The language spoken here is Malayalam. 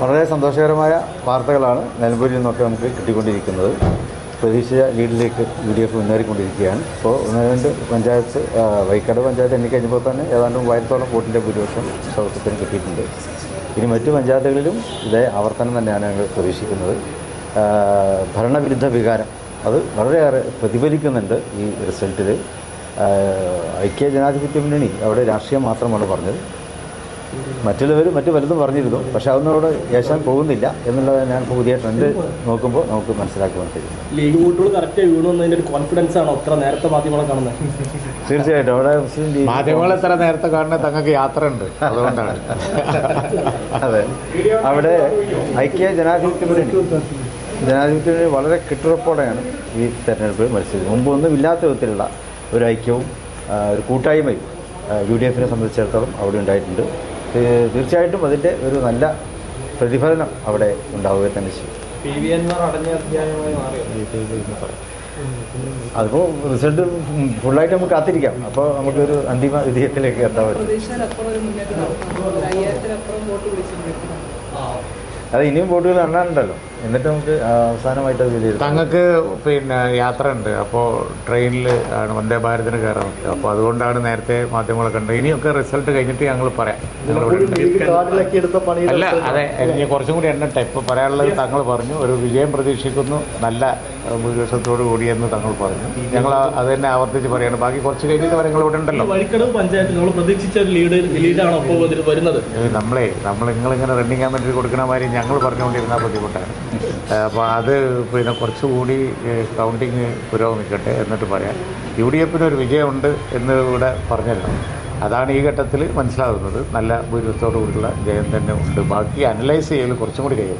വളരെ സന്തോഷകരമായ വാർത്തകളാണ് നിലമ്പൂരിൽ നിന്നൊക്കെ നമുക്ക് കിട്ടിക്കൊണ്ടിരിക്കുന്നത്. പ്രതീക്ഷിച്ച ലീഡിലേക്ക് യു ഡി എഫ് മുന്നേറിക്കൊണ്ടിരിക്കുകയാണ്. ഇപ്പോൾ ഒന്ന് രണ്ട് പഞ്ചായത്ത് വൈക്കാട് പഞ്ചായത്ത് എണ്ണിക്കഴിഞ്ഞപ്പോൾ തന്നെ ഏതാണ്ട് മൂവായിരത്തോളം വോട്ടിന്റെ ഭൂരിപക്ഷം സൗഹൃദത്തിന് കിട്ടിയിട്ടുണ്ട്. ഇനി മറ്റു പഞ്ചായത്തുകളിലും ഇതേ ആവർത്തനം തന്നെയാണ് ഞങ്ങൾ പ്രതീക്ഷിക്കുന്നത്. ഭരണവിരുദ്ധ വികാരം അത് വളരെയേറെ പ്രതിഫലിക്കുന്നുണ്ട് ഈ റിസൾട്ടിൽ ഐക്യ ജനാധിപത്യ മുന്നണി അവിടെ രാഷ്ട്രീയം മാത്രമാണ് പറഞ്ഞത്. മറ്റുള്ളവർ മറ്റു പലതും പറഞ്ഞിരുന്നു. പക്ഷെ അതൊന്നും അവിടെ ഏശാൻ പോകുന്നില്ല എന്നുള്ളത് ഞാൻ പുതിയ ട്രെൻഡ് നോക്കുമ്പോൾ നമുക്ക് മനസ്സിലാക്കുവാൻ കഴിയും ലീഗ് വോട്ടുകൾ കറക്റ്റ് വീണു എന്നതിന്റെ ഒരു കോൺഫിഡൻസ് ആണോ? അത്ര നേരത്തെ മാധ്യമങ്ങളെ കാണുന്നത് തീർച്ചയായിട്ടും. അവിടെ മുസ്ലിം ലീഗ് മാധ്യമങ്ങൾ എത്ര നേരത്തെ കാണുന്ന? തങ്ങൾക്ക് യാത്ര ഉണ്ട് അതുകൊണ്ടാണ്. അതെ. അവിടെ ഐക്യ ജനാധിപത്യ മുന്നണി ജനാധിപത്യ വളരെ കെട്ടുറപ്പോടെയാണ് ഈ തെരഞ്ഞെടുപ്പിൽ മത്സരിച്ചത്. മുമ്പ് ഒന്നും ഇല്ലാത്ത വിധത്തിലുള്ള ഒരു ഐക്യവും ഒരു കൂട്ടായ്മയും യു ഡി എഫിനെ സംബന്ധിച്ചിടത്തോളം അവിടെ ഉണ്ടായിട്ടുണ്ട്. തീർച്ചയായിട്ടും അതിന്റെ ഒരു നല്ല പ്രതിഫലനം അവിടെ ഉണ്ടാവുക തന്നെ ചെയ്യും. അതിപ്പോ അതിപ്പോൾ റിസൾട്ട് ഫുള്ളായിട്ട് നമുക്ക് കാത്തിരിക്കാം. അപ്പോൾ നമുക്കൊരു അന്തിമ വിധേയത്തിലേക്ക് എത്താൻ പറ്റും. അത് ഇനിയും വോട്ടുകൾ എണ്ണാനുണ്ടല്ലോ എന്നിട്ട് നമുക്ക് അവസാനമായിട്ട് വിലയിരുത്താം. തങ്ങൾക്ക് പിന്നെ യാത്ര ഉണ്ട് അപ്പോൾ ട്രെയിനിൽ ആണ് വന്ദേ ഭാരതിന് കയറാൻ. അപ്പോൾ അതുകൊണ്ടാണ് നേരത്തെ മാധ്യമങ്ങളെ കണ്ടത്. ഇനിയൊക്കെ റിസൾട്ട് കഴിഞ്ഞിട്ട് ഞങ്ങൾ പറയാം. ഉണ്ട്. അല്ല അതെ ഇനി കുറച്ചും കൂടി എണ്ണട്ടെ. ഇപ്പോൾ പറയാനുള്ളത് താങ്കൾ പറഞ്ഞു. ഒരു വിജയം പ്രതീക്ഷിക്കുന്നു. നല്ല ഭൂരിപക്ഷത്തോടു കൂടിയെന്ന് താങ്കൾ പറഞ്ഞു. ഞങ്ങൾ അത് തന്നെ ആവർത്തിച്ച് പറയാണ്. ബാക്കി കുറച്ച് കഴിഞ്ഞിട്ട് കാര്യങ്ങൾ ഇവിടെ ഉണ്ടല്ലോ. വഴിക്കടവ് പഞ്ചായത്തിൽ നമ്മൾ പ്രതീക്ഷിച്ച ഒരു ലീഡ് ലീഡാണോ അപ്പോൾ വരുന്നത്. നമ്മളെ നമ്മൾ നിങ്ങളിങ്ങനെ റണ്ണിങ് കമ്മിറ്റി കൊടുക്കണ മാതിരി ഞങ്ങൾ പറഞ്ഞുകൊണ്ടിരുന്ന ബുദ്ധിമുട്ടാണ്. അപ്പോൾ അത് പിന്നെ കുറച്ചുകൂടി കൗണ്ടിങ് പുരോഗമിക്കട്ടെ എന്നിട്ട് പറയാം. യു ഡി എഫിന് ഒരു വിജയമുണ്ട് എന്ന് ഇവിടെ പറഞ്ഞല്ലോ. അതാണ് ഈ ഘട്ടത്തിൽ മനസ്സിലാകുന്നത്. നല്ല ഭൂരിപക്ഷത്തോടു കൂടിയുള്ള ജയം തന്നെ ഉണ്ട്. ബാക്കി അനലൈസ് ചെയ്യൽ കുറച്ചും കൂടി കഴിയും.